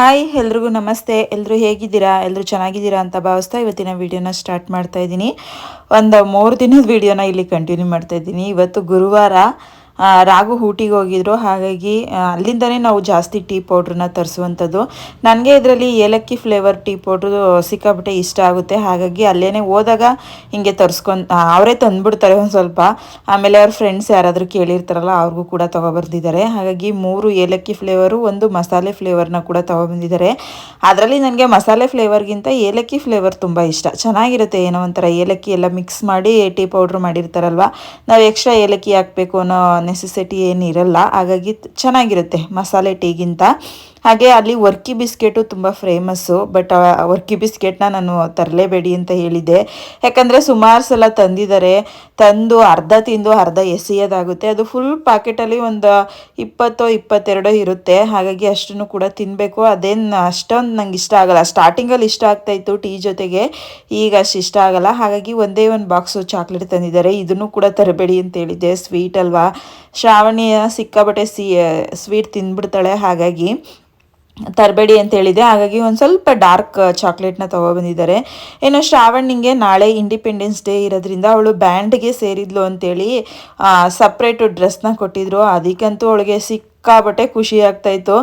Hi ಎಲ್ರಿಗೂ ನಮಸ್ತೆ. ಎಲ್ಲರೂ ಹೇಗಿದ್ದೀರಾ? ಎಲ್ಲರೂ ಚೆನ್ನಾಗಿದ್ದೀರಾ ಅಂತ ಭಾವಿಸ್ತಾ ಇವತ್ತಿನ ವಿಡಿಯೋನ ಸ್ಟಾರ್ಟ್ ಮಾಡ್ತಾ ಇದ್ದೀನಿ. ಒಂದು ಮೂರು ದಿನದ ವಿಡಿಯೋನ ಇಲ್ಲಿ ಕಂಟಿನ್ಯೂ ಮಾಡ್ತಾ ಇದ್ದೀನಿ. ಇವತ್ತು ಗುರುವಾರ ರಾಘು ಊಟಿಗೆ ಹೋಗಿದ್ರು. ಹಾಗಾಗಿ ಅಲ್ಲಿಂದನೇ ನಾವು ಜಾಸ್ತಿ ಟೀ ಪೌಡ್ರನ್ನ ತರಿಸುವಂಥದ್ದು. ನನಗೆ ಇದರಲ್ಲಿ ಏಲಕ್ಕಿ ಫ್ಲೇವರ್ ಟೀ ಪೌಡ್ರು ಸಿಕ್ಕಾಬಿಟ್ಟೆ ಇಷ್ಟ ಆಗುತ್ತೆ. ಹಾಗಾಗಿ ಅಲ್ಲೇ ಹೋದಾಗ ಹಿಂಗೆ ತರಿಸ್ಕೊಂಡು ಅವರೇ ತಂದುಬಿಡ್ತಾರೆ ಒಂದು ಸ್ವಲ್ಪ. ಆಮೇಲೆ ಅವ್ರ ಫ್ರೆಂಡ್ಸ್ ಯಾರಾದರೂ ಕೇಳಿರ್ತಾರಲ್ಲ, ಅವ್ರಿಗೂ ಕೂಡ ತೊಗೊಬರ್ದಿದ್ದಾರೆ. ಹಾಗಾಗಿ ಮೂರು ಏಲಕ್ಕಿ ಫ್ಲೇವರು, ಒಂದು ಮಸಾಲೆ ಫ್ಲೇವರ್ನ ಕೂಡ ತೊಗೊಬಂದಿದ್ದಾರೆ. ಅದರಲ್ಲಿ ನನಗೆ ಮಸಾಲೆ ಫ್ಲೇವರ್ಗಿಂತ ಏಲಕ್ಕಿ ಫ್ಲೇವರ್ ತುಂಬ ಇಷ್ಟ. ಚೆನ್ನಾಗಿರುತ್ತೆ ಏನೋ ಒಂಥರ ಏಲಕ್ಕಿ ಎಲ್ಲ ಮಿಕ್ಸ್ ಮಾಡಿ ಟೀ ಪೌಡ್ರ್ ಮಾಡಿರ್ತಾರಲ್ವ? ನಾವು ಎಕ್ಸ್ಟ್ರಾ ಏಲಕ್ಕಿ ಹಾಕಬೇಕು ಅನ್ನೋ ನೆಸೆಸಿಟಿ ಏನಿರಲ್ಲ ಹಾಗಾಗಿ ಚೆನ್ನಾಗಿರುತ್ತೆ ಮಸಾಲೆ ಟೀಗಿಂತ. ಹಾಗೆ ಅಲ್ಲಿ ವರ್ಕಿ ಬಿಸ್ಕೆಟು ತುಂಬ ಫೇಮಸ್ಸು, ಬಟ್ ವರ್ಕಿ ಬಿಸ್ಕೆಟ್ನ ನಾನು ತರಲೇಬೇಡಿ ಅಂತ ಹೇಳಿದ್ದೆ. ಯಾಕಂದರೆ ಸುಮಾರು ಸಲ ತಂದಿದ್ದಾರೆ. ತಂದು ಅರ್ಧ ತಿಂದು ಅರ್ಧ ಎಸೆಯೋದಾಗುತ್ತೆ. ಅದು ಫುಲ್ ಪಾಕೆಟಲ್ಲಿ ಒಂದು ಇಪ್ಪತ್ತೋ, ಇಪ್ಪತ್ತೆರಡೋ ಇರುತ್ತೆ. ಹಾಗಾಗಿ ಅಷ್ಟನ್ನು ಕೂಡ ತಿನ್ನಬೇಕು ಅದೇನು ಅಷ್ಟೊಂದು ನಂಗೆ ಇಷ್ಟ ಆಗಲ್ಲ. ಸ್ಟಾರ್ಟಿಂಗಲ್ಲಿ ಇಷ್ಟ ಆಗ್ತಾಯಿತ್ತು ಟೀ ಜೊತೆಗೆ. ಈಗ ಅಷ್ಟು ಇಷ್ಟ ಆಗಲ್ಲ. ಹಾಗಾಗಿ ಒಂದೇ ಒಂದು ಬಾಕ್ಸು ಚಾಕ್ಲೇಟ್ ತಂದಿದ್ದಾರೆ. ಇದನ್ನು ಕೂಡ ತರಬೇಡಿ ಅಂತ ಹೇಳಿದ್ದೆ. ಸ್ವೀಟ್ ಅಲ್ವಾ? ಶ್ರಾವಣಿಯ ಸಿಕ್ಕಾಬಟ್ಟೆ ಸಿ, ಸ್ವೀಟ್ ತಿಂದ್ಬಿಡ್ತಾಳೆ ಹಾಗಾಗಿ ತರಬೇಡಿ ಅಂತ ಹೇಳಿದೆ. ಹಾಗಾಗಿ ಒಂದು ಸ್ವಲ್ಪ ಡಾರ್ಕ್ ಚಾಕ್ಲೇಟ್ನ ತೊಗೊಬಂದಿದ್ದಾರೆ ಇನ್ನು ಶ್ರಾವಣಿಗೆ ನಾಳೆ ಇಂಡಿಪೆಂಡೆನ್ಸ್ ಡೇ ಇರೋದ್ರಿಂದ ಅವಳು ಬ್ಯಾಂಡ್ಗೆ ಸೇರಿದ್ಲು ಅಂತೇಳಿ ಸಪ್ರೇಟು ಡ್ರೆಸ್ನ ಕೊಟ್ಟಿದ್ರು. ಅದಕ್ಕಂತೂ ಅವಳಿಗೆ ಸಿಕ್ಕಾಬಟ್ಟೆ ಖುಷಿ ಆಗ್ತಾಯಿತ್ತು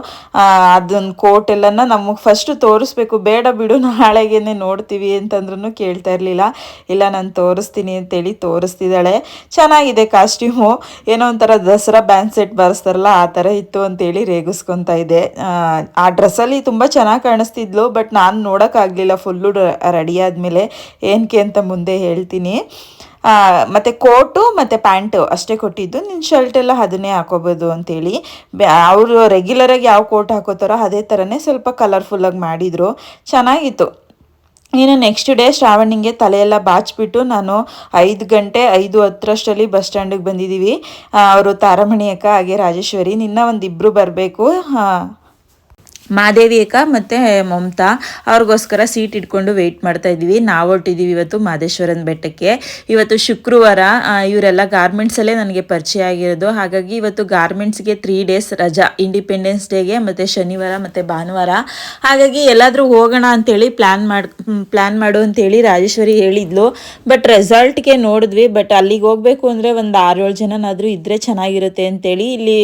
ಅದನ್ನ ಕೋಟ್ ಎಲ್ಲನ ನಮಗೆ ಫಸ್ಟು ತೋರಿಸ್ಬೇಕು. ಬೇಡ ಬಿಡು ನಾಳೆಗೇನೆ ನೋಡ್ತೀವಿ ಅಂತಂದ್ರೂ ಕೇಳ್ತಾ ಇರಲಿಲ್ಲ. ಇಲ್ಲ ನಾನು ತೋರಿಸ್ತೀನಿ ಅಂತೇಳಿ ತೋರಿಸ್ತಿದ್ದಾಳೆ. ಚೆನ್ನಾಗಿದೆ ಕಾಸ್ಟ್ಯೂಮು ಏನೋ ಒಂಥರ ದಸರಾ ಬ್ಯಾಂಡ್ ಸೆಟ್ ಬಾರಿಸ್ತಾರಲ್ಲ ಆ ಥರ ಇತ್ತು ಅಂತೇಳಿ ರೇಗಿಸ್ಕೊತಾ ಇದೆ ಆ, ಡ್ರೆಸ್ಸಲ್ಲಿ ತುಂಬ ಚೆನ್ನಾಗಿ ಕಾಣಿಸ್ತಿದ್ಲು ಬಟ್ ನಾನು ನೋಡೋಕ್ಕಾಗಲಿಲ್ಲ ಫುಲ್ಲು ರೆಡಿ ಆದಮೇಲೆ. ಏನಕ್ಕೆ ಅಂತ ಮುಂದೆ ಹೇಳ್ತೀನಿ. ಮತ್ತೆ ಕೋಟು ಮತ್ತು ಪ್ಯಾಂಟು ಅಷ್ಟೇ ಕೊಟ್ಟಿದ್ದು. ನಿನ್ನ ಶರ್ಟ್ ಎಲ್ಲ ಅದನ್ನೇ ಹಾಕೋಬೋದು ಅಂತೇಳಿ. ಅವರು ರೆಗ್ಯುಲರಾಗಿ ಯಾವ ಕೋಟ್ ಹಾಕೋತಾರೋ ಅದೇ ಥರನೇ ಸ್ವಲ್ಪ ಕಲರ್ಫುಲ್ಲಾಗಿ ಮಾಡಿದರು. ಚೆನ್ನಾಗಿತ್ತು. ಇನ್ನು ನೆಕ್ಸ್ಟ್ ಡೇ ಶ್ರಾವಣಿಗೆ ತಲೆಯೆಲ್ಲ ಬಾಚ್ಬಿಟ್ಟು ನಾನು ಐದು ಗಂಟೆ ಐದು ಹತ್ತರಷ್ಟರಲ್ಲಿ ಬಸ್ ಸ್ಟ್ಯಾಂಡಿಗೆ ಬಂದಿದ್ದೀವಿ. ಅವರು ತಾರಮಣಿ ಅಕ್ಕ, ಹಾಗೆ ರಾಜೇಶ್ವರಿ, ನಿನ್ನ ಒಂದಿಬ್ಬರು ಬರಬೇಕು. ಮಾದೇವಿ ಅಕ್ಕ ಮತ್ತು ಮಮತಾ, ಅವ್ರಿಗೋಸ್ಕರ ಸೀಟ್ ಇಟ್ಕೊಂಡು ವೆಯ್ಟ್ ಮಾಡ್ತಾ ಇದ್ದೀವಿ. ನಾವು ಹೊರಟಿದ್ದೀವಿ ಇವತ್ತು ಮಾದೇಶ್ವರನ ಬೆಟ್ಟಕ್ಕೆ. ಇವತ್ತು ಶುಕ್ರವಾರ ಇವರೆಲ್ಲ ಗಾರ್ಮೆಂಟ್ಸಲ್ಲೇ ನನಗೆ ಪರಿಚಯ ಆಗಿರೋದು. ಹಾಗಾಗಿ ಇವತ್ತು ಗಾರ್ಮೆಂಟ್ಸ್ಗೆ ತ್ರೀ ಡೇಸ್ ರಜಾ ಇಂಡಿಪೆಂಡೆನ್ಸ್ ಡೇಗೆ ಮತ್ತು ಶನಿವಾರ ಮತ್ತು ಭಾನುವಾರ. ಹಾಗಾಗಿ ಎಲ್ಲಾದರೂ ಹೋಗೋಣ ಅಂತೇಳಿ ಪ್ಲ್ಯಾನ್ ಮಾಡಿ ಪ್ಲ್ಯಾನ್ ಮಾಡು ಅಂತೇಳಿ ರಾಜೇಶ್ವರಿ ಹೇಳಿದ್ಲು. ಬಟ್ ರೆಸಾರ್ಟ್ಗೆ ನೋಡಿದ್ವಿ. ಬಟ್ ಅಲ್ಲಿಗೆ ಹೋಗಬೇಕು ಅಂದರೆ ಒಂದು ಆರು ಏಳು ಜನನಾದರೂ ಇದ್ದರೆ ಚೆನ್ನಾಗಿರುತ್ತೆ ಅಂತೇಳಿ ಇಲ್ಲಿ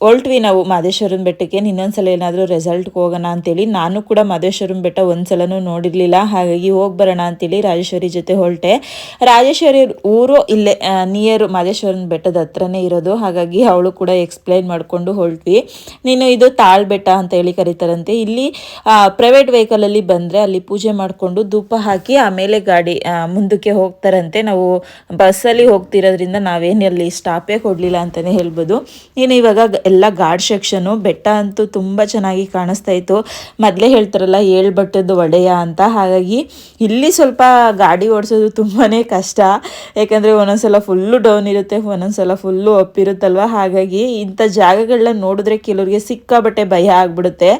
ಆ, ಹೊರಟ್ವಿ ನಾವು ಮಾದೇಶ್ವರನ ಬೆಟ್ಟಕ್ಕೆ ಇನ್ನೊಂದ್ಸಲ ಏನಾದರೂ ರೆಸಲ್ಟ್ಗೆ ಹೋಗೋಣ ಅಂತೇಳಿ. ನಾನು ಕೂಡ ಮಾದೇಶ್ವರನ ಬೆಟ್ಟ ಒಂದ್ಸಲನೂ ನೋಡಿರಲಿಲ್ಲ. ಹಾಗಾಗಿ ಹೋಗಿ ಬರೋಣ ಅಂತೇಳಿ ರಾಜೇಶ್ವರಿ ಜೊತೆ ಹೊರಟೆ. ರಾಜೇಶ್ವರಿ ಊರು ಇಲ್ಲೇ ನಿಯರ್ ಮಾದೇಶ್ವರನ ಬೆಟ್ಟದ ಹತ್ರನೇ ಇರೋದು. ಹಾಗಾಗಿ ಅವಳು ಕೂಡ ಎಕ್ಸ್ಪ್ಲೈನ್ ಮಾಡಿಕೊಂಡು ಹೊರಟ್ವಿ. ನೀನು ಇದು ತಾಳ್ ಬೆಟ್ಟ ಅಂತ ಹೇಳಿ ಕರೀತಾರಂತೆ. ಇಲ್ಲಿ ಪ್ರೈವೇಟ್ ವೆಹಿಕಲಲ್ಲಿ ಬಂದರೆ ಅಲ್ಲಿ ಪೂಜೆ ಮಾಡಿಕೊಂಡು ಧೂಪ ಹಾಕಿ ಆಮೇಲೆ ಗಾಡಿ ಮುಂದಕ್ಕೆ ಹೋಗ್ತಾರಂತೆ. ನಾವು ಬಸ್ಸಲ್ಲಿ ಹೋಗ್ತಿರೋದ್ರಿಂದ ನಾವೇನು ಅಲ್ಲಿ ಸ್ಟಾಪೇ ಕೊಡಲಿಲ್ಲ ಅಂತಲೇ ಹೇಳ್ಬೋದು. ನೀನು ಇವಾಗ ಎಲ್ಲ ಗಾಡ್ ಸೆಕ್ಷನು ಬೆಟ್ಟ ಅಂತೂ ತುಂಬ ಚೆನ್ನಾಗಿ ಕಾಣಿಸ್ತಾ ಇತ್ತು. ಮೊದಲೇ ಹೇಳ್ತಾರಲ್ಲ ಏಳು ಒಡೆಯ ಅಂತ. ಹಾಗಾಗಿ ಇಲ್ಲಿ ಸ್ವಲ್ಪ ಗಾಡಿ ಓಡಿಸೋದು ತುಂಬಾ ಕಷ್ಟ. ಯಾಕಂದರೆ ಒಂದೊಂದ್ಸಲ ಫುಲ್ಲು ಡೌನ್ ಇರುತ್ತೆ, ಒಂದೊಂದ್ಸಲ ಫುಲ್ಲು ಅಪ್ ಇರುತ್ತಲ್ವ? ಹಾಗಾಗಿ ಇಂಥ ಜಾಗಗಳನ್ನ ನೋಡಿದ್ರೆ ಕೆಲವ್ರಿಗೆ ಸಿಕ್ಕಾಬಟ್ಟೆ ಭಯ ಆಗ್ಬಿಡುತ್ತೆ.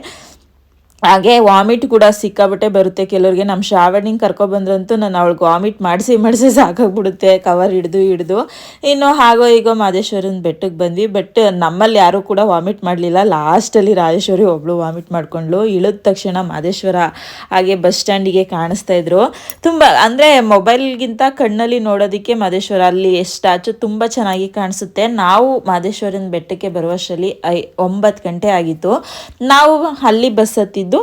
ಹಾಗೆ ವಾಮಿಟ್ ಕೂಡ ಸಿಕ್ಕಾಬಿಟ್ಟೆ ಬರುತ್ತೆ. ಕೆಲವ್ರಿಗೆ ನಮ್ಮ ಶ್ರಾವಣಿಂಗ್ ಕರ್ಕೊಬಂದ್ರಂತೂ ನಾನು ಅವಳಿಗೆ ವಾಮಿಟ್ ಮಾಡಿಸಿ ಮಾಡಿಸಿ ಸಾಕಾಗ್ಬಿಡುತ್ತೆ. ಕವರ್ ಹಿಡಿದು ಹಿಡಿದು. ಇನ್ನು ಹಾಗೋ ಈಗೋ ಮಾದೇಶ್ವರನ ಬೆಟ್ಟಕ್ಕೆ ಬಂದ್ವಿ. ಬಟ್ ನಮ್ಮಲ್ಲಿ ಯಾರೂ ಕೂಡ ವಾಮಿಟ್ ಮಾಡಲಿಲ್ಲ. ಲಾಸ್ಟಲ್ಲಿ ರಾಜೇಶ್ವರಿ ಒಬ್ಳು ವಾಮಿಟ್ ಮಾಡ್ಕೊಂಡ್ಳು. ಇಳಿದ ತಕ್ಷಣ ಮಾದೇಶ್ವರ ಹಾಗೆ ಬಸ್ ಸ್ಟ್ಯಾಂಡಿಗೆ ಕಾಣಿಸ್ತಾ ಇದ್ರು. ತುಂಬ ಅಂದರೆ ಮೊಬೈಲ್ಗಿಂತ ಕಣ್ಣಲ್ಲಿ ನೋಡೋದಕ್ಕೆ ಮಾದೇಶ್ವರ ಅಲ್ಲಿ ಸ್ಟ್ಯಾಚು ತುಂಬ ಚೆನ್ನಾಗಿ ಕಾಣಿಸುತ್ತೆ. ನಾವು ಮಾದೇಶ್ವರನ ಬೆಟ್ಟಕ್ಕೆ ಬರುವಷ್ಟರಲ್ಲಿ ಐ, ಒಂಬತ್ತು ಗಂಟೆ ಆಗಿತ್ತು. ನಾವು ಅಲ್ಲಿ ಬಸ್ ಹತ್ತಿದ್ದು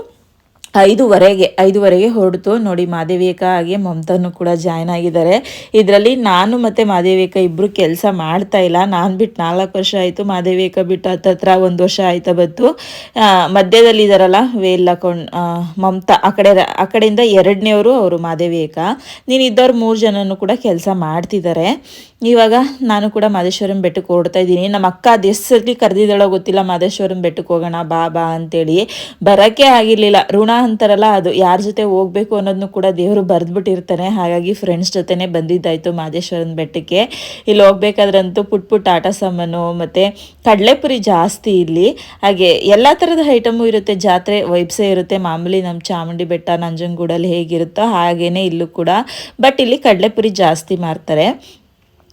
ಐದುವರೆಗೆ ಐದುವರೆಗೆ ಹೊರಡ್ತು. ನೋಡಿ, ಮಾದೇವಿಕ ಹಾಗೆ ಮಮತಾನು ಕೂಡ ಜಾಯ್ನ್ ಆಗಿದ್ದಾರೆ. ಇದರಲ್ಲಿ ನಾನು ಮತ್ತು ಮಾದೇವಿಕ ಇಬ್ಬರು ಕೆಲಸ ಮಾಡ್ತಾ ಇಲ್ಲ. ನಾನು ಬಿಟ್ಟು ನಾಲ್ಕು ವರ್ಷ ಆಯಿತು ಮಾದೇವಿಕ ಬಿಟ್ಟು ಹತ್ತತ್ರ ಒಂದು ವರ್ಷ ಆಯ್ತಾ ಬಂತು. ಮಧ್ಯದಲ್ಲಿ ಇದ್ದಾರಲ್ಲ ವೇಲ್ ಹಾಕೊಂಡು ಮಮತಾ, ಆ ಕಡೆ, ಆ ಕಡೆಯಿಂದ ಎರಡನೇವರು ಅವರು ಮಾದೇವಿಕ. ನೀನು ಇದ್ದವ್ರು ಮೂರು ಜನನು ಕೂಡ ಕೆಲಸ ಮಾಡ್ತಿದ್ದಾರೆ. ಇವಾಗ ನಾನು ಕೂಡ ಮಾದೇಶ್ವರಂ ಬೆಟ್ಟಕ್ಕೆ ಹೊರಡ್ತಾ ಇದ್ದೀನಿ. ನಮ್ಮ ಅಕ್ಕ ಅದು ಎಷ್ಟು ಕರೆದಿದ್ದಾಳೋ ಗೊತ್ತಿಲ್ಲ. ಮಾದೇಶ್ವರನ ಬೆಟ್ಟಕ್ಕೆ ಹೋಗೋಣ, ಬಾ ಬಾ ಅಂತೇಳಿ. ಬರೋಕ್ಕೆ ಆಗಿರಲಿಲ್ಲ. ಋಣ ಅಂತಾರಲ್ಲ, ಅದು ಯಾರ ಜೊತೆ ಹೋಗ್ಬೇಕು ಅನ್ನೋದನ್ನು ಕೂಡ ದೇವರು ಬರೆದ್ಬಿಟ್ಟಿರ್ತಾನೆ. ಹಾಗಾಗಿ ಫ್ರೆಂಡ್ಸ್ ಜೊತೆನೇ ಬಂದಿದ್ದಾಯಿತು ಮಾದೇಶ್ವರನ ಬೆಟ್ಟಕ್ಕೆ. ಇಲ್ಲಿ ಹೋಗ್ಬೇಕಾದ್ರಂತೂ ಪುಟ್ ಪುಟ್ ಆಟ ಸಾಮಾನು ಮತ್ತು ಕಡಲೆಪುರಿ ಜಾಸ್ತಿ ಇಲ್ಲಿ. ಹಾಗೆ ಎಲ್ಲ ಥರದ ಐಟಮು ಇರುತ್ತೆ. ಜಾತ್ರೆ ವೈಬ್ಸೇ ಇರುತ್ತೆ. ಮಾಮೂಲಿ ನಮ್ಮ ಚಾಮುಂಡಿ ಬೆಟ್ಟ, ನಂಜನಗೂಡಲ್ಲಿ ಹೇಗಿರುತ್ತೋ ಹಾಗೇ ಇಲ್ಲೂ ಕೂಡ. ಬಟ್ ಇಲ್ಲಿ ಕಡಲೆಪುರಿ ಜಾಸ್ತಿ ಮಾರ್ತಾರೆ.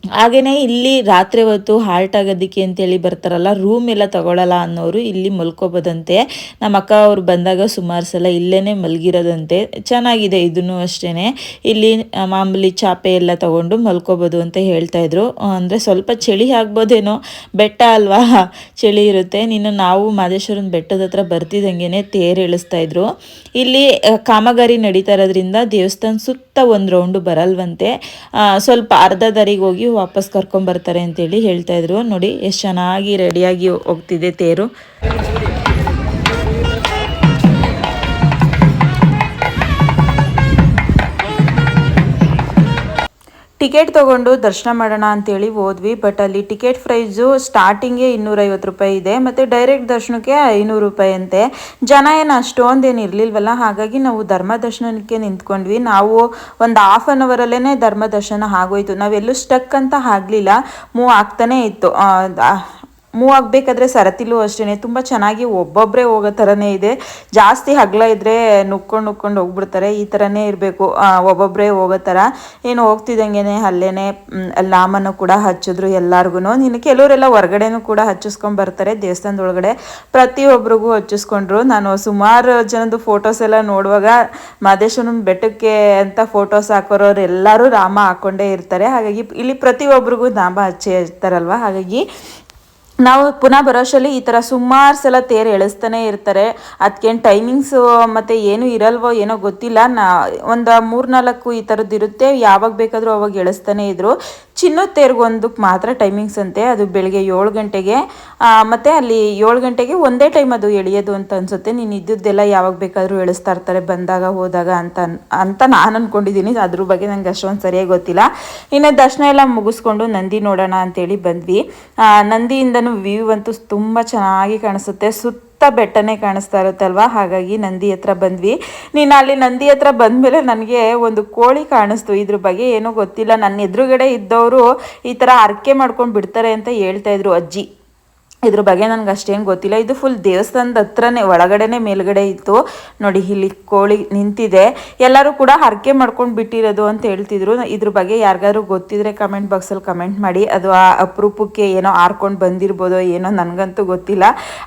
ಹಾಗೆಯೇ ಇಲ್ಲಿ ರಾತ್ರಿ ಹೊತ್ತು ಹಾಲ್ಟ್ ಆಗೋದಕ್ಕೆ ಅಂತೇಳಿ ಬರ್ತಾರಲ್ಲ ರೂಮ್ ಎಲ್ಲ ತಗೊಳ್ಳಲ್ಲ ಅನ್ನೋರು ಇಲ್ಲಿ ಮಲ್ಕೋಬೋದಂತೆ. ನಮ್ಮ ಅಕ್ಕ ಅವ್ರು ಬಂದಾಗ ಸುಮಾರು ಸಲ ಇಲ್ಲೇ ಮಲಗಿರೋದಂತೆ. ಚೆನ್ನಾಗಿದೆ ಇದನ್ನು ಅಷ್ಟೇ ಇಲ್ಲಿ ಮಾಮೂಲಿ ಚಾಪೆ ಎಲ್ಲ ತಗೊಂಡು ಮಲ್ಕೋಬೋದು ಅಂತ ಹೇಳ್ತಾ ಇದ್ರು. ಅಂದರೆ ಸ್ವಲ್ಪ ಚಳಿ ಆಗ್ಬೋದೇನೋ, ಬೆಟ್ಟ ಅಲ್ವಾ? ಚಳಿ ಇರುತ್ತೆ. ನೀನು ನಾವು ಮಾದೇಶ್ವರನ ಬೆಟ್ಟದ ಹತ್ರ ಬರ್ತಿದ್ದಂಗೆ ತೇರು ಇಳಿಸ್ತಾ ಇದ್ರು. ಇಲ್ಲಿ ಕಾಮಗಾರಿ ನಡೀತಾ ಇರೋದ್ರಿಂದ ದೇವಸ್ಥಾನ ಸುತ್ತ ಒಂದು ರೌಂಡು ಬರಲ್ವಂತೆ. ಸ್ವಲ್ಪ ಅರ್ಧ ದಾರಿಗೆ ಹೋಗಿ ವಾಪಸ್ ಕರ್ಕೊಂಬರ್ತಾರೆ ಅಂತೇಳಿ ಹೇಳ್ತಾ ಇದ್ರು. ನೋಡಿ ಎಷ್ಟು ಚೆನ್ನಾಗಿ ರೆಡಿಯಾಗಿ ಹೋಗ್ತಿದೆ ತೇರು. ಟಿಕೆಟ್ ತಗೊಂಡು ದರ್ಶನ ಮಾಡೋಣ ಅಂತೇಳಿ ಹೋದ್ವಿ ಬಟ್ ಅಲ್ಲಿ ಟಿಕೆಟ್ ಪ್ರೈಸು ಸ್ಟಾರ್ಟಿಂಗೇ ಇನ್ನೂರೈವತ್ತು ರೂಪಾಯಿ ಇದೆ, ಮತ್ತು ಡೈರೆಕ್ಟ್ ದರ್ಶನಕ್ಕೆ ಐನೂರು ರೂಪಾಯಿ ಅಂತೆ. ಜನ ಏನು ಅಷ್ಟೊಂದೇನು ಇರಲಿಲ್ವಲ್ಲ, ಹಾಗಾಗಿ ನಾವು ಧರ್ಮ ದರ್ಶನಕ್ಕೆ ನಿಂತ್ಕೊಂಡ್ವಿ. ನಾವು ಒಂದು ಹಾಫ್ ಆನ್ ಅವರಲ್ಲೇ ಧರ್ಮ ದರ್ಶನ ಆಗೋಯ್ತು. ನಾವೆಲ್ಲೂ ಸ್ಟಕ್ ಅಂತ ಆಗಲಿಲ್ಲ. ಮೂವ್ ಆಗ್ತಾನೇ ಇತ್ತು. ಮೂವ್ ಆಗಬೇಕಾದ್ರೆ ಸರತಿಲೂ ಅಷ್ಟೇ ತುಂಬ ಚೆನ್ನಾಗಿ ಒಬ್ಬೊಬ್ಬರೇ ಹೋಗೋ ಥರನೇ ಇದೆ. ಜಾಸ್ತಿ ಹಗ್ಲ ಇದ್ದರೆ ನುಕ್ಕೊಂಡು ನುಕ್ಕೊಂಡು ಹೋಗ್ಬಿಡ್ತಾರೆ. ಈ ಥರನೇ ಇರಬೇಕು. ಒಬ್ಬೊಬ್ಬರೇ ಹೋಗೋ ಥರ. ಏನು ಹೋಗ್ತಿದ್ದಂಗೆ ಅಲ್ಲೇ ಲಾಮನ್ನು ಕೂಡ ಹಚ್ಚಿದ್ರು ಎಲ್ಲರಿಗೂ ನೀನು ಕೆಲವರೆಲ್ಲ ಹೊರಗಡೆನೂ ಕೂಡ ಹಚ್ಚಿಸ್ಕೊಂಡು ಬರ್ತಾರೆ ದೇವಸ್ಥಾನದೊಳಗಡೆ. ಪ್ರತಿಯೊಬ್ಬರಿಗೂ ಹಚ್ಚಿಸ್ಕೊಂಡ್ರು. ನಾನು ಸುಮಾರು ಜನದ್ದು ಫೋಟೋಸ್ ಎಲ್ಲ ನೋಡುವಾಗ ಮಾದೇಶ್ವರನ ಬೆಟ್ಟಕ್ಕೆ ಅಂತ ಫೋಟೋಸ್ ಹಾಕೋರೋರು ಎಲ್ಲರೂ ರಾಮ ಹಾಕ್ಕೊಂಡೇ ಇರ್ತಾರೆ. ಹಾಗಾಗಿ ಇಲ್ಲಿ ಪ್ರತಿಯೊಬ್ಬರಿಗೂ ನಾಮ ಹಚ್ಚಿ ಇರ್ತಾರಲ್ವ? ಹಾಗಾಗಿ ನಾವು ಪುನಃ ಬರೋಷಲ್ಲಿ ಈ ಥರ ಸುಮಾರು ಸಲ ತೇರು ಎಳಿಸ್ತಾನೆ ಇರ್ತಾರೆ. ಅದಕ್ಕೇನು ಟೈಮಿಂಗ್ಸು ಮತ್ತು ಏನು ಇರಲ್ವೋ ಏನೋ ಗೊತ್ತಿಲ್ಲ. ನಾ ಒಂದು ಮೂರ್ನಾಲ್ಕು ಈ ಥರದ್ದು ಇರುತ್ತೆ. ಯಾವಾಗ ಬೇಕಾದರೂ ಅವಾಗ ಎಳಿಸ್ತಾನೆ ಇದ್ರು. ಚಿನ್ನದ ತೇರ್ಗೊಂದಕ್ಕೆ ಮಾತ್ರ ಟೈಮಿಂಗ್ಸ್ ಅಂತೆ. ಅದು ಬೆಳಗ್ಗೆ ಏಳು ಗಂಟೆಗೆ ಮತ್ತು ಅಲ್ಲಿ ಏಳು ಗಂಟೆಗೆ ಒಂದೇ ಟೈಮ್ ಅದು ಎಳೆಯೋದು ಅಂತ ಅನ್ಸುತ್ತೆ. ನೀನು ಇದ್ದದ್ದೆಲ್ಲ ಯಾವಾಗ ಬೇಕಾದರೂ ಎಳಿಸ್ತಾ ಇರ್ತಾರೆ, ಬಂದಾಗ, ಹೋದಾಗ ಅಂತ ಅಂತ ನಾನು ಅಂದ್ಕೊಂಡಿದ್ದೀನಿ ಅದ್ರ ಬಗ್ಗೆ ನಂಗೆ ಅಷ್ಟೊಂದು ಸರಿಯಾಗಿ ಗೊತ್ತಿಲ್ಲ. ಇನ್ನು ದರ್ಶನ ಎಲ್ಲ ಮುಗಿಸ್ಕೊಂಡು ನಂದಿ ನೋಡೋಣ ಅಂತೇಳಿ ಬಂದ್ವಿ. ನಂದಿಯಿಂದನೂ ವ್ಯೂ ಅಂತೂ ತುಂಬ ಚೆನ್ನಾಗಿ ಕಾಣಿಸುತ್ತೆ. ಸುತ್ತ ಬೆಟ್ಟನೇ ಕಾಣಿಸ್ತಾ ಇರುತ್ತಲ್ವಾ ಹಾಗಾಗಿ ನಂದಿ ಹತ್ರ ಬಂದ್ವಿ. ನೀನು ಅಲ್ಲಿ ನಂದಿ ಹತ್ರ ಬಂದ್ಮೇಲೆ ನನಗೆ ಒಂದು ಕೋಳಿ ಕಾಣಿಸ್ತು. ಇದ್ರ ಬಗ್ಗೆ ಏನೂ ಗೊತ್ತಿಲ್ಲ. ನನ್ನ ಎದುರುಗಡೆ ಇದ್ದವರು ಈ ಥರ ಅರ್ಕೆ ಮಾಡ್ಕೊಂಡು ಬಿಡ್ತಾರೆ ಅಂತ ಹೇಳ್ತಾ ಇದ್ರು ಅಜ್ಜಿ. ಇದ್ರ ಬಗ್ಗೆ ನನಗೆ ಅಷ್ಟೇನು ಗೊತ್ತಿಲ್ಲ. ಇದು ಫುಲ್ ದೇವಸ್ಥಾನದ ಹತ್ರನೇ, ಒಳಗಡೆನೆ, ಮೇಲ್ಗಡೆ ಇತ್ತು. ನೋಡಿ, ಇಲ್ಲಿ ಕೋಳಿ ನಿಂತಿದೆ. ಎಲ್ಲರೂ ಕೂಡ ಹರಕೆ ಮಾಡ್ಕೊಂಡು ಬಿಟ್ಟಿರೋದು ಅಂತ ಹೇಳ್ತಿದ್ರು. ಇದ್ರ ಬಗ್ಗೆ ಯಾರಿಗಾದ್ರೂ ಗೊತ್ತಿದ್ರೆ ಕಮೆಂಟ್ ಬಾಕ್ಸಲ್ಲಿ ಕಮೆಂಟ್ ಮಾಡಿ. ಅದು ಆ ಅಪರೂಪಕ್ಕೆ ಏನೋ ಹಾರ್ಕೊಂಡು ಬಂದಿರ್ಬೋದೋ ಏನೋ ನನಗಂತೂ ಗೊತ್ತಿಲ್ಲ.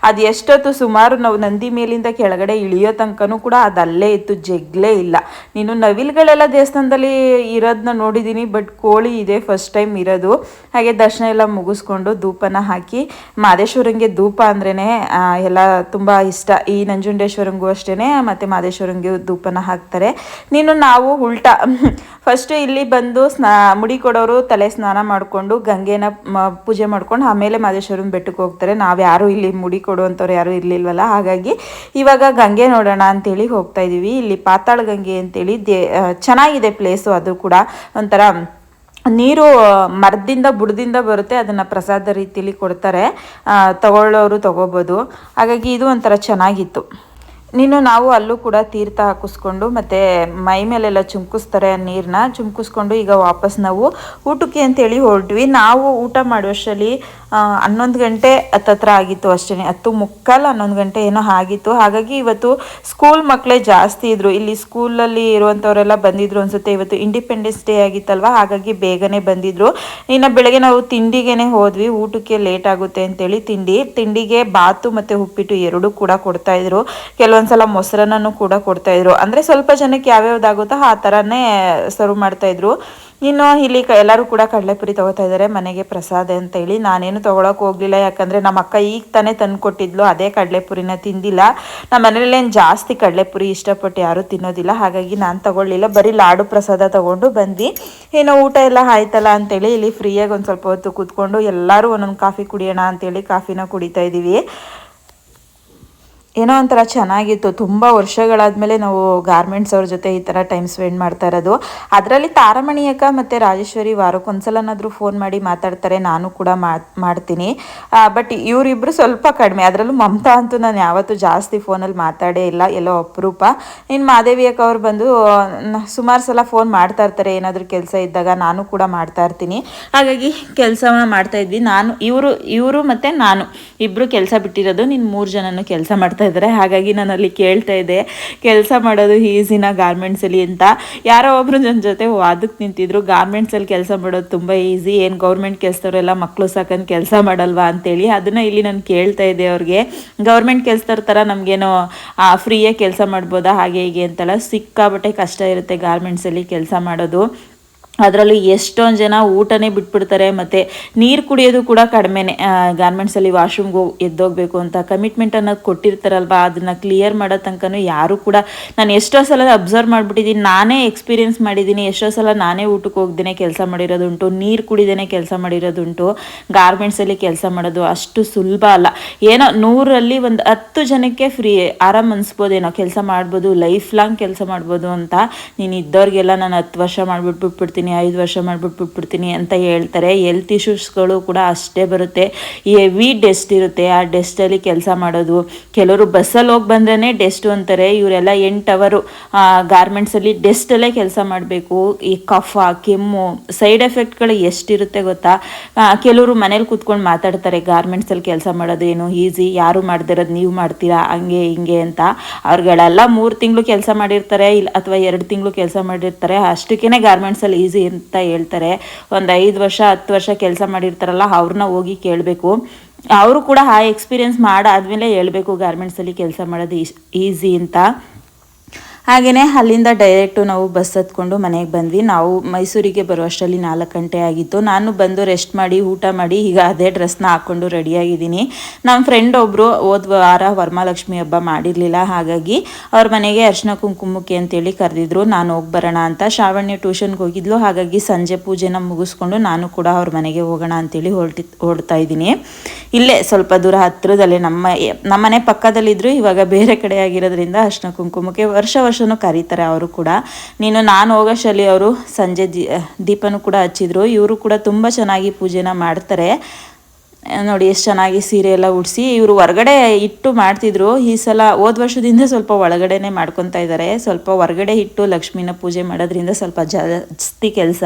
ಅದು ಎಷ್ಟೊತ್ತು ಸುಮಾರು ನಾವು ನಂದಿ ಮೇಲಿಂದ ಕೆಳಗಡೆ ಇಳಿಯೋ ತನಕನೂ ಕೂಡ ಅದು ಅಲ್ಲೇ ಇತ್ತು, ಜಗ್ಲೇ ಇಲ್ಲ. ನೀನು ನವಿಲ್ಗಳೆಲ್ಲ ದೇವಸ್ಥಾನದಲ್ಲಿ ಇರೋದನ್ನ ನೋಡಿದ್ದೀನಿ ಬಟ್ ಕೋಳಿ ಇದೆ ಫಸ್ಟ್ ಟೈಮ್ ಇರೋದು. ಹಾಗೆ ದರ್ಶನ ಎಲ್ಲ ಮುಗಿಸ್ಕೊಂಡು ಧೂಪನ ಹಾಕಿ ಮಾದೇಶ್ವರಂಗೆ ಧೂಪ ಅಂದ್ರೇ ಎಲ್ಲ ತುಂಬ ಇಷ್ಟ. ಈ ನಂಜುಂಡೇಶ್ವರಂಗೂ ಅಷ್ಟೇ ಮತ್ತು ಮಾದೇಶ್ವರಂಗೆ ಧೂಪನ ಹಾಕ್ತಾರೆ. ನೀನು ನಾವು ಉಲ್ಟಾ. ಫಸ್ಟ್ ಇಲ್ಲಿ ಬಂದು ಸ್ನಾ, ಮುಡಿ ಕೊಡೋರು ತಲೆ ಸ್ನಾನ ಮಾಡಿಕೊಂಡು ಗಂಗೆನ ಪೂಜೆ ಮಾಡ್ಕೊಂಡು ಆಮೇಲೆ ಮಾದೇಶ್ವರನ ಬೆಟ್ಟಕ್ಕೆ ಹೋಗ್ತಾರೆ. ನಾವು ಯಾರು ಇಲ್ಲಿ ಮುಡಿ ಕೊಡುವಂಥವ್ರು ಯಾರು ಇರಲಿಲ್ವಲ್ಲ, ಹಾಗಾಗಿ ಇವಾಗ ಗಂಗೆ ನೋಡೋಣ ಅಂತೇಳಿ ಹೋಗ್ತಾ ಇದ್ದೀವಿ ಇಲ್ಲಿ ಪಾತಾಳ ಗಂಗೆ ಅಂತೇಳಿ ದೇ ಚೆನ್ನಾಗಿದೆ ಪ್ಲೇಸು ಅದು ಕೂಡ. ಒಂಥರ ನೀರು ಮರದಿಂದ ಬುಡದಿಂದ ಬರುತ್ತೆ ಅದನ್ನು ಪ್ರಸಾದ ರೀತಿಯಲ್ಲಿ ಕೊಡ್ತಾರೆ. ತಗೊಳ್ಳೋರು ತಗೋಬೋದು. ಹಾಗಾಗಿ ಇದು ಒಂಥರ ಚೆನ್ನಾಗಿತ್ತು. ನೀನು ನಾವು ಅಲ್ಲೂ ಕೂಡ ತೀರ್ಥ ಹಾಕಿಸ್ಕೊಂಡು ಮತ್ತು ಮೈ ಮೇಲೆಲ್ಲ ಚುಮ್ಕಿಸ್ತಾರೆ ನೀರನ್ನ ಚುಮ್ಕಿಸ್ಕೊಂಡು ಈಗ ವಾಪಸ್ ನಾವು ಊಟಕ್ಕೆ ಅಂತೇಳಿ ಹೊರಟ್ವಿ. ನಾವು ಊಟ ಮಾಡುವಷ್ಟರಲ್ಲಿ ಹನ್ನೊಂದು ಗಂಟೆ ಹತ್ತತ್ರ ಆಗಿತ್ತು ಅಷ್ಟೇ ಹತ್ತು ಮುಕ್ಕಾಲು ಹನ್ನೊಂದು ಗಂಟೆ ಏನೋ ಆಗಿತ್ತು. ಹಾಗಾಗಿ ಇವತ್ತು ಸ್ಕೂಲ್ ಮಕ್ಕಳೇ ಜಾಸ್ತಿ ಇದ್ದರು ಇಲ್ಲಿ ಸ್ಕೂಲಲ್ಲಿ ಇರುವಂಥವರೆಲ್ಲ ಬಂದಿದ್ರು ಅನ್ಸುತ್ತೆ. ಇವತ್ತು ಇಂಡಿಪೆಂಡೆನ್ಸ್ ಡೇ ಆಗಿತ್ತಲ್ವ? ಹಾಗಾಗಿ ಬೇಗನೆ ಬಂದಿದ್ರು. ಇನ್ನು ಬೆಳಗ್ಗೆ ನಾವು ತಿಂಡಿಗೆನೆ ಹೋದ್ವಿ. ಊಟಕ್ಕೆ ಲೇಟ್ ಆಗುತ್ತೆ ಅಂತೇಳಿ ತಿಂಡಿ, ತಿಂಡಿಗೆ ಬಾತು ಮತ್ತು ಉಪ್ಪಿಟ್ಟು ಎರಡೂ ಕೂಡ ಕೊಡ್ತಾ ಇದ್ರು. ಕೆಲವೊಂದ್ಸಲ ಮೊಸರನ್ನೂ ಕೂಡ ಕೊಡ್ತಾ ಇದ್ರು. ಅಂದ್ರೆ ಸ್ವಲ್ಪ ಜನಕ್ಕೆ ಯಾವ್ಯಾವ್ದಾಗುತ್ತೋ ಆ ಥರನೇ ಸರ್ವ್ ಮಾಡ್ತಾ ಇದ್ರು. ಇನ್ನು ಇಲ್ಲಿ ಎಲ್ಲರೂ ಕೂಡ ಕಡಲೆಪುರಿ ತಗೋತಾ ಇದ್ದಾರೆ. ಮನೆಗೆ ಪ್ರಸಾದ ಅಂತ ಹೇಳಿ ನಾನೇನು ತೊಗೊಳಕ್ಕೆ ಹೋಗ್ಲಿಲ್ಲ. ಯಾಕಂದರೆ ನಮ್ಮ ಅಕ್ಕ ಈಗ ತಾನೇ ತಂದು ಕೊಟ್ಟಿದ್ಲು ಅದೇ ಕಡಲೆಪುರಿನ ತಿಂದಿಲ್ಲ. ನಮ್ಮ ಮನೇಲೇನು ಜಾಸ್ತಿ ಕಡಲೆಪುರಿ ಇಷ್ಟಪಟ್ಟು ಯಾರೂ ತಿನ್ನೋದಿಲ್ಲ. ಹಾಗಾಗಿ ನಾನು ತಗೊಳ್ಳಿಲ್ಲ. ಬರೀ ಲಾಡು ಪ್ರಸಾದ ತಗೊಂಡು ಬಂದು ಏನೋ ಊಟ ಎಲ್ಲ ಆಯ್ತಲ್ಲ ಅಂತೇಳಿ ಇಲ್ಲಿ ಫ್ರೀಯಾಗಿ ಒಂದು ಸ್ವಲ್ಪ ಹೊತ್ತು ಕೂತ್ಕೊಂಡು ಎಲ್ಲರೂ ಒಂದೊಂದು ಕಾಫಿ ಕುಡಿಯೋಣ ಅಂತೇಳಿ ಕಾಫಿನ ಕುಡಿತಾ ಇದ್ದೀವಿ ಏನೋ ಒಂಥರ ಚೆನ್ನಾಗಿತ್ತು. ತುಂಬ ವರ್ಷಗಳಾದಮೇಲೆ ನಾವು ಗಾರ್ಮೆಂಟ್ಸ್ ಅವ್ರ ಜೊತೆ ಈ ಥರ ಟೈಮ್ ಸ್ಪೆಂಡ್ ಮಾಡ್ತಾ ಇರೋದು. ಅದರಲ್ಲಿ ತಾರಮಣಿಯಕ್ಕ ಮತ್ತು ರಾಜೇಶ್ವರಿ ವಾರಕ್ಕೊಂದ್ಸಲನಾದರೂ ಫೋನ್ ಮಾಡಿ ಮಾತಾಡ್ತಾರೆ. ನಾನು ಕೂಡ ಮಾಡ್- ಮಾಡ್ತೀನಿ. ಬಟ್ ಇವರಿಬ್ಬರು ಸ್ವಲ್ಪ ಕಡಿಮೆ. ಅದರಲ್ಲೂ ಮಮತಾ ಅಂತೂ ನಾನು ಯಾವತ್ತೂ ಜಾಸ್ತಿ ಫೋನಲ್ಲಿ ಮಾತಾಡೇ ಇಲ್ಲ. ಎಲ್ಲೋ ಅಪರೂಪ. ಇನ್ನು ಮಾದೇವಿಯಕ್ಕ ಅವ್ರು ಬಂದು ಸುಮಾರು ಸಲ ಫೋನ್ ಮಾಡ್ತಾ ಇರ್ತಾರೆ. ಏನಾದರೂ ಕೆಲಸ ಇದ್ದಾಗ ನಾನು ಕೂಡ ಮಾಡ್ತಾ ಇರ್ತೀನಿ. ಹಾಗಾಗಿ ಕೆಲಸನ ಮಾಡ್ತಾ ಇದ್ವಿ. ನಾನು, ಇವರು ಇವರು ಮತ್ತು ನಾನು. ಇಬ್ಬರು ಕೆಲಸ ಬಿಟ್ಟಿರೋದು. ನಿನ್ನ ಮೂರು ಜನನೂ ಕೆಲಸ ಮಾಡ್ತಾ ಇದ್ದಾರೆ. ಹಾಗಾಗಿ ನಾನು ಅಲ್ಲಿ ಕೇಳ್ತಾ ಇದ್ದೆ, ಕೆಲಸ ಮಾಡೋದು ಈಸಿನ ಗಾರ್ಮೆಂಟ್ಸಲ್ಲಿ ಅಂತ. ಯಾರೋ ಒಬ್ರು ನನ್ನ ಜೊತೆ ವಾದಕ್ಕೆ ನಿಂತಿದ್ರು. ಗಾರ್ಮೆಂಟ್ಸಲ್ಲಿ ಕೆಲಸ ಮಾಡೋದು ತುಂಬ ಈಸಿ. ಏನು ಗೌರ್ಮೆಂಟ್ ಕೆಲಸದವರೆಲ್ಲ ಮಕ್ಕಳು ಸಾಕಂದು ಕೆಲಸ ಮಾಡಲ್ವಾ ಅಂತೇಳಿ ಅದನ್ನು ಇಲ್ಲಿ ನಾನು ಕೇಳ್ತಾ ಇದ್ದೆ ಅವ್ರಿಗೆ. ಗೌರ್ಮೆಂಟ್ ಕೆಲಸದವ್ರ ಥರ ನಮಗೇನೋ ಫ್ರೀಯಾಗಿ ಕೆಲಸ ಮಾಡ್ಬೋದಾ, ಹಾಗೆ ಹೀಗೆ ಅಂತೆಲ್ಲ ಸಿಕ್ಕಾಬಟ್ಟೆ ಕಷ್ಟ ಇರುತ್ತೆ ಗಾರ್ಮೆಂಟ್ಸಲ್ಲಿ ಕೆಲಸ ಮಾಡೋದು. ಅದರಲ್ಲೂ ಎಷ್ಟೊಂದು ಜನ ಊಟನೇ ಬಿಟ್ಬಿಡ್ತಾರೆ, ಮತ್ತು ನೀರು ಕುಡಿಯೋದು ಕೂಡ ಕಡಿಮೆನೆ. ಗಾರ್ಮೆಂಟ್ಸಲ್ಲಿ ವಾಶ್ರೂಮ್ಗೆ ಹೋಗಿ ಎದ್ದೋಗ್ಬೇಕು ಅಂತ ಕಮಿಟ್ಮೆಂಟ್ ಅನ್ನೋದು ಕೊಟ್ಟಿರ್ತಾರಲ್ವ, ಅದನ್ನು ಕ್ಲಿಯರ್ ಮಾಡೋ ತನಕನೂ ಯಾರೂ ಕೂಡ ನಾನು ಎಷ್ಟೋ ಸಲ ಅಬ್ಸರ್ವ್ ಮಾಡಿಬಿಟ್ಟಿದ್ದೀನಿ ನಾನೇ ಎಕ್ಸ್ಪೀರಿಯೆನ್ಸ್ ಮಾಡಿದ್ದೀನಿ ಎಷ್ಟೋ ಸಲ ನಾನೇ ಊಟಕ್ಕೆ ಹೋಗ್ದೇ ಕೆಲಸ ಮಾಡಿರೋದುಂಟು, ನೀರು ಕುಡಿದೇ ಕೆಲಸ ಮಾಡಿರೋದುಂಟು ಗಾರ್ಮೆಂಟ್ಸಲ್ಲಿ ಕೆಲಸ ಮಾಡೋದು ಅಷ್ಟು ಸುಲಭ ಅಲ್ಲ. ಏನೋ ನೂರಲ್ಲಿ ಒಂದು ಹತ್ತು ಜನಕ್ಕೆ ಫ್ರೀ ಆರಾಮ್ ಅನಿಸ್ಬೋದೇನೋ, ಕೆಲಸ ಮಾಡ್ಬೋದು ಲೈಫ್ ಲಾಂಗ್ ಕೆಲಸ ಮಾಡ್ಬೋದು ಅಂತ ನೀನು ಇದ್ದವ್ರಿಗೆಲ್ಲ ನಾನು ಹತ್ತು ವರ್ಷ ಮಾಡಿಬಿಟ್ಟು ಬಿಟ್ಬಿಡ್ತೀನಿ ಐದು ವರ್ಷ ಮಾಡ್ಬಿಟ್ಟು ಬಿಟ್ಬಿಡ್ತೀನಿ ಅಂತ ಹೇಳ್ತಾರೆ. ಹೆಲ್ತ್ ಇಶ್ಯೂಸ್ಗಳು ಕೂಡ ಅಷ್ಟೇ ಬರುತ್ತೆ. ಹೆವಿ ಡೆಸ್ಟ್ ಇರುತ್ತೆ. ಆ ಡೆಸ್ಟಲ್ಲಿ ಕೆಲಸ ಮಾಡೋದು. ಕೆಲವರು ಬಸ್ಸಲ್ಲಿ ಹೋಗಿ ಬಂದ್ರೇ ಡೆಸ್ಟು ಅಂತಾರೆ. ಇವರೆಲ್ಲ ಎಂಟು ಅವರು ಗಾರ್ಮೆಂಟ್ಸಲ್ಲಿ ಡೆಸ್ಟಲ್ಲೇ ಕೆಲಸ ಮಾಡಬೇಕು. ಈ ಕಫ, ಕೆಮ್ಮು ಸೈಡ್ ಎಫೆಕ್ಟ್ಗಳು ಎಷ್ಟಿರುತ್ತೆ ಗೊತ್ತಾ? ಕೆಲವರು ಮನೇಲಿ ಕೂತ್ಕೊಂಡು ಮಾತಾಡ್ತಾರೆ ಗಾರ್ಮೆಂಟ್ಸಲ್ಲಿ ಕೆಲಸ ಮಾಡೋದು ಏನು ಈಸಿ ಯಾರು ಮಾಡ್ದಿರೋದು ನೀವು ಮಾಡ್ತೀರಾ, ಹಂಗೆ, ಹಿಂಗೆ ಅಂತ. ಅವ್ರುಗಳೆಲ್ಲ ಮೂರು ತಿಂಗಳು ಕೆಲಸ ಮಾಡಿರ್ತಾರೆ ಇಲ್ಲ ಅಥವಾ ಎರಡು ತಿಂಗಳು ಕೆಲಸ ಮಾಡಿರ್ತಾರೆ. ಅಷ್ಟಕ್ಕೇ ಗಾರ್ಮೆಂಟ್ಸಲ್ಲಿ ಈಸಿ ಅಂತ ಹೇಳ್ತಾರೆ. ಒಂದು ಐದು ವರ್ಷ, ಹತ್ತು ವರ್ಷ ಕೆಲಸ ಮಾಡಿರ್ತಾರಲ್ಲ ಅವ್ರನ್ನ ಹೋಗಿ ಕೇಳಬೇಕು. ಅವರು ಕೂಡ ಆ ಎಕ್ಸ್ಪೀರಿಯೆನ್ಸ್ ಮಾಡಾದ್ಮೇಲೆ ಹೇಳಬೇಕು ಗಾರ್ಮೆಂಟ್ಸಲ್ಲಿ ಕೆಲಸ ಮಾಡೋದು ಈಸಿ ಅಂತ. ಹಾಗೆಯೇ ಅಲ್ಲಿಂದ ಡೈರೆಕ್ಟು ನಾವು ಬಸ್ ಹತ್ಕೊಂಡು ಮನೆಗೆ ಬಂದ್ವಿ. ನಾವು ಮೈಸೂರಿಗೆ ಬರುವಷ್ಟರಲ್ಲಿ ನಾಲ್ಕು ಗಂಟೆ ಆಗಿತ್ತು. ನಾನು ಬಂದು ರೆಸ್ಟ್ ಮಾಡಿ, ಊಟ ಮಾಡಿ, ಈಗ ಅದೇ ಡ್ರೆಸ್ನ ಹಾಕ್ಕೊಂಡು ರೆಡಿಯಾಗಿದ್ದೀನಿ ನಮ್ಮ ಫ್ರೆಂಡ್ ಒಬ್ಬರು ಹೋದ ವಾರ ವರಮಹಾಲಕ್ಷ್ಮಿ ಹಬ್ಬ ಮಾಡಿರಲಿಲ್ಲ. ಹಾಗಾಗಿ ಅವ್ರ ಮನೆಗೆ ಅರ್ಶಿನ ಕುಂಕುಮಕ್ಕೆ ಅಂತೇಳಿ ಕರೆದಿದ್ರು. ನಾನು ಹೋಗಿ ಬರೋಣ ಅಂತ. ಶ್ರಾವಣ್ಯ ಟ್ಯೂಷನ್ಗೆ ಹೋಗಿದ್ಲು. ಹಾಗಾಗಿ ಸಂಜೆ ಪೂಜೆನ ಮುಗಿಸ್ಕೊಂಡು ನಾನು ಕೂಡ ಅವ್ರ ಮನೆಗೆ ಹೋಗೋಣ ಅಂತೇಳಿ ಹೊರಟಿ, ಹೊರಡ್ತಾ ಇದ್ದೀನಿ. ಇಲ್ಲೇ ಸ್ವಲ್ಪ ದೂರ ಹತ್ತಿರದಲ್ಲೇ ನಮ್ಮ, ನಮ್ಮನೆ ಪಕ್ಕದಲ್ಲಿದ್ದರು ಇವಾಗ ಬೇರೆ ಕಡೆ ಆಗಿರೋದ್ರಿಂದ ಅರ್ಶಿನ ಕುಂಕುಮಕ್ಕೆ ವರ್ಷ ವರ್ಷ ವರ್ಷನೂ ಕರೀತಾರೆ ಅವರು ಕೂಡ. ನೀನು ನಾನು ಹೋಗೋಷ್ಟರಲ್ಲಿ ಅವರು ಸಂಜೆ ದೀಪನೂ ಕೂಡ ಹಚ್ಚಿದ್ರು. ಇವರು ಕೂಡ ತುಂಬ ಚೆನ್ನಾಗಿ ಪೂಜೆನ ಮಾಡ್ತಾರೆ. ನೋಡಿ ಎಷ್ಟು ಚೆನ್ನಾಗಿ ಸೀರೆ ಎಲ್ಲ ಉಡಿಸಿ ಇವರು ಹೊರಗಡೆ ಇಟ್ಟು ಮಾಡ್ತಿದ್ರು. ಈ ಸಲ ಹೋದ ವರ್ಷದಿಂದ ಸ್ವಲ್ಪ ಒಳಗಡೆನೆ ಮಾಡ್ಕೊತಾ ಇದ್ದಾರೆ ಸ್ವಲ್ಪ ಹೊರಗಡೆ ಇಟ್ಟು ಲಕ್ಷ್ಮಿನ ಪೂಜೆ ಮಾಡೋದ್ರಿಂದ ಸ್ವಲ್ಪ ಜಾಸ್ತಿ ಕೆಲಸ.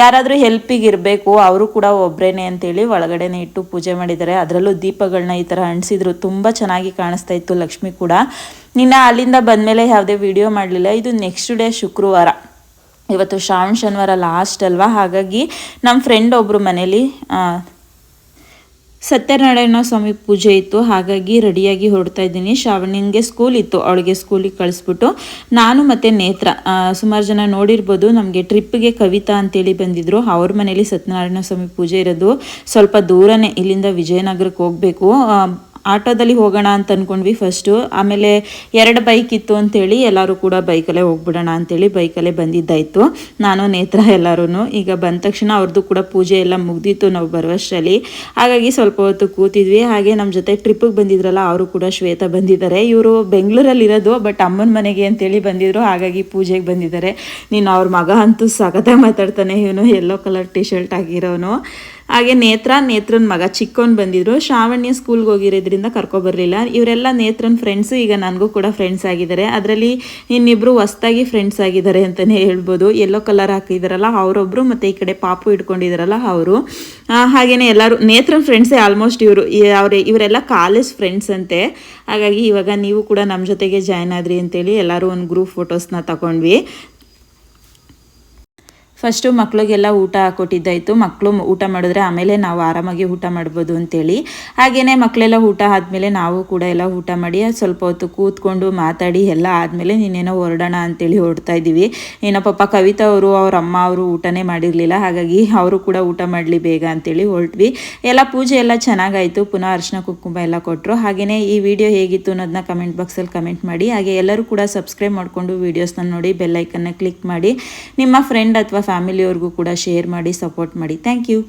ಯಾರಾದರೂ ಹೆಲ್ಪಿಗೆ ಇರಬೇಕು, ಅವರು ಕೂಡ ಒಬ್ಬರೇನೆ ಅಂತೇಳಿ ಒಳಗಡೆನೆ ಇಟ್ಟು ಪೂಜೆ ಮಾಡಿದ್ದಾರೆ ಅದರಲ್ಲೂ ದೀಪಗಳನ್ನ ಈ ಥರ ಅಂಟಿಸಿದ್ರು. ತುಂಬ ಚೆನ್ನಾಗಿ ಕಾಣಿಸ್ತಾ ಇತ್ತು ಲಕ್ಷ್ಮಿ ಕೂಡ. ನಿನ್ನ ಅಲ್ಲಿಂದ ಬಂದಮೇಲೆ ಯಾವುದೇ ವಿಡಿಯೋ ಮಾಡಲಿಲ್ಲ. ಇದು ನೆಕ್ಸ್ಟ್ ಡೇ ಶುಕ್ರವಾರ. ಇವತ್ತು ಶ್ರಾವಣ, ಶನಿವಾರ ಲಾಸ್ಟ್ ಅಲ್ವಾ? ಹಾಗಾಗಿ ನಮ್ಮ ಫ್ರೆಂಡ್ ಒಬ್ಬರು ಮನೇಲಿ ಸತ್ಯನಾರಾಯಣ ಸ್ವಾಮಿ ಪೂಜೆ ಇತ್ತು. ಹಾಗಾಗಿ ರೆಡಿಯಾಗಿ ಹೊರಡ್ತಾ ಇದ್ದೀನಿ. ಶ್ರಾವಣಿಗೆ ಸ್ಕೂಲ್ ಇತ್ತು. ಅವಳಿಗೆ ಸ್ಕೂಲಿಗೆ ಕಳಿಸ್ಬಿಟ್ಟು ನಾನು ಮತ್ತು ನೇತ್ರ ಸುಮಾರು ಜನ ನೋಡಿರ್ಬೋದು. ನಮಗೆ ಟ್ರಿಪ್ಗೆ ಕವಿತಾ ಅಂತೇಳಿ ಬಂದಿದ್ದರು ಅವ್ರ ಮನೇಲಿ ಸತ್ಯನಾರಾಯಣ ಸ್ವಾಮಿ ಪೂಜೆ ಇರೋದು ಸ್ವಲ್ಪ ದೂರನೇ. ಇಲ್ಲಿಂದ ವಿಜಯನಗರಕ್ಕೆ ಹೋಗಬೇಕು. ಆಟೋದಲ್ಲಿ ಹೋಗೋಣ ಅಂತ ಅಂದ್ಕೊಂಡ್ವಿ ಫಸ್ಟು ಆಮೇಲೆ ಎರಡು ಬೈಕ್ ಇತ್ತು ಅಂತೇಳಿ ಎಲ್ಲರೂ ಕೂಡ ಬೈಕಲ್ಲೇ ಹೋಗ್ಬಿಡೋಣ ಅಂತೇಳಿ ಬೈಕಲ್ಲೇ ಬಂದಿದ್ದಾಯಿತು. ನಾನು, ನೇತ್ರ ಎಲ್ಲರೂ ಈಗ ಬಂದ ತಕ್ಷಣ ಅವ್ರದ್ದು ಕೂಡ ಪೂಜೆ ಎಲ್ಲ ಮುಗ್ದಿತ್ತು ನಾವು ಬರುವಷ್ಟರಲ್ಲಿ ಹಾಗಾಗಿ ಸ್ವಲ್ಪ ಹೊತ್ತು ಕೂತಿದ್ವಿ. ಹಾಗೆ ನಮ್ಮ ಜೊತೆ ಟ್ರಿಪ್ಪಿಗೆ ಬಂದಿದ್ರಲ್ಲ, ಅವರು ಕೂಡ ಶ್ವೇತ ಬಂದಿದ್ದಾರೆ. ಇವರು ಬೆಂಗಳೂರಲ್ಲಿರೋದು ಬಟ್ ಅಮ್ಮನ ಮನೆಗೆ ಅಂತೇಳಿ ಬಂದಿದ್ರು. ಹಾಗಾಗಿ ಪೂಜೆಗೆ ಬಂದಿದ್ದಾರೆ. ನೀನು ಅವ್ರ ಮಗ ಅಂತೂ ಸಖತ್ತಾಗಿ ಮಾತಾಡ್ತಾನೆ ಇವನು. ಯೆಲ್ಲೋ ಕಲರ್ ಟಿ ಶರ್ಟ್ ಆಗಿರೋನು ಹಾಗೆ ನೇತ್ರ, ನೇತ್ರನ ಮಗ ಚಿಕ್ಕವನು ಬಂದಿದ್ರು. ಶ್ರಾವಣ್ಯ ಸ್ಕೂಲ್ಗೆ ಹೋಗಿರೋದ್ರಿಂದ ಕರ್ಕೊಬರ್ಲಿಲ್ಲ ಇವರೆಲ್ಲ ನೇತ್ರನ ಫ್ರೆಂಡ್ಸು ಈಗ ನನಗೂ ಕೂಡ ಫ್ರೆಂಡ್ಸ್ ಆಗಿದ್ದಾರೆ. ಅದರಲ್ಲಿ ಇನ್ನಿಬ್ಬರು ಹೊಸ್ದಾಗಿ ಫ್ರೆಂಡ್ಸ್ ಆಗಿದ್ದಾರೆ ಅಂತಲೇ ಹೇಳ್ಬೋದು. ಎಲ್ಲೋ ಕಲರ್ ಹಾಕಿದಾರಲ್ಲ ಅವರೊಬ್ಬರು ಮತ್ತು ಈ ಕಡೆ ಪಾಪು ಇಟ್ಕೊಂಡಿದ್ದಾರಲ್ಲ ಅವರು. ಹಾಗೆಯೇ ಎಲ್ಲರೂ ನೇತ್ರನ ಫ್ರೆಂಡ್ಸೇ ಆಲ್ಮೋಸ್ಟ್ ಇವರು. ಅವರೇ, ಇವರೆಲ್ಲ ಕಾಲೇಜ್ ಫ್ರೆಂಡ್ಸ್ ಅಂತೆ. ಹಾಗಾಗಿ ಇವಾಗ ನೀವು ಕೂಡ ನಮ್ಮ ಜೊತೆಗೆ ಜಾಯ್ನ್ ಆದ್ರಿ ಅಂತೇಳಿ ಎಲ್ಲರೂ ಒಂದು ಗ್ರೂಪ್ ಫೋಟೋಸ್ನ ತಗೊಂಡ್ವಿ. ಫಸ್ಟು ಮಕ್ಕಳಿಗೆಲ್ಲ ಊಟ ಕೊಟ್ಟಿದ್ದಾಯಿತು. ಮಕ್ಕಳು ಊಟ ಮಾಡಿದ್ರೆ ಆಮೇಲೆ ನಾವು ಆರಾಮಾಗಿ ಊಟ ಮಾಡ್ಬೋದು ಅಂತೇಳಿ. ಹಾಗೆಯೇ ಮಕ್ಕಳೆಲ್ಲ ಊಟ ಆದಮೇಲೆ ನಾವು ಕೂಡ ಎಲ್ಲ ಊಟ ಮಾಡಿ ಸ್ವಲ್ಪ ಹೊತ್ತು ಕೂತ್ಕೊಂಡು ಮಾತಾಡಿ ಎಲ್ಲ ಆದಮೇಲೆ ನೀನೇನೋ ಹೊರಡೋಣ ಅಂತೇಳಿ ಹೊರಡ್ತಾ ಇದ್ದೀವಿ. ಏನೋ ಪಾಪ ಕವಿತಾ ಅವರು, ಅವ್ರ ಅಮ್ಮ ಅವರು ಊಟನೇ ಮಾಡಿರಲಿಲ್ಲ. ಹಾಗಾಗಿ ಅವರು ಕೂಡ ಊಟ ಮಾಡಲಿ ಬೇಗ ಅಂತೇಳಿ ಹೊರಟ್ವಿ. ಎಲ್ಲ ಪೂಜೆ ಎಲ್ಲ ಚೆನ್ನಾಗಾಯಿತು. ಪುನಃ ಅರ್ಶಿನ ಕುಂಕುಮ ಎಲ್ಲ ಕೊಟ್ಟರು ಹಾಗೆಯೇ ಈ ವಿಡಿಯೋ ಹೇಗಿತ್ತು ಅನ್ನೋದನ್ನ ಕಮೆಂಟ್ ಬಾಕ್ಸಲ್ಲಿ ಕಮೆಂಟ್ ಮಾಡಿ. ಹಾಗೆ ಎಲ್ಲರೂ ಕೂಡ ಸಬ್ಸ್ಕ್ರೈಬ್ ಮಾಡಿಕೊಂಡು ವೀಡಿಯೋಸ್ನ ನೋಡಿ ಬೆಲ್ಲೈಕನ್ನ ಕ್ಲಿಕ್ ಮಾಡಿ. ನಿಮ್ಮ ಫ್ರೆಂಡ್ ಅಥವಾ ಫ್ಯಾಮಿಲಿಯವ್ರಿಗೂ ಕೂಡ ಶೇರ್ ಮಾಡಿ ಸಪೋರ್ಟ್ ಮಾಡಿ. Thank you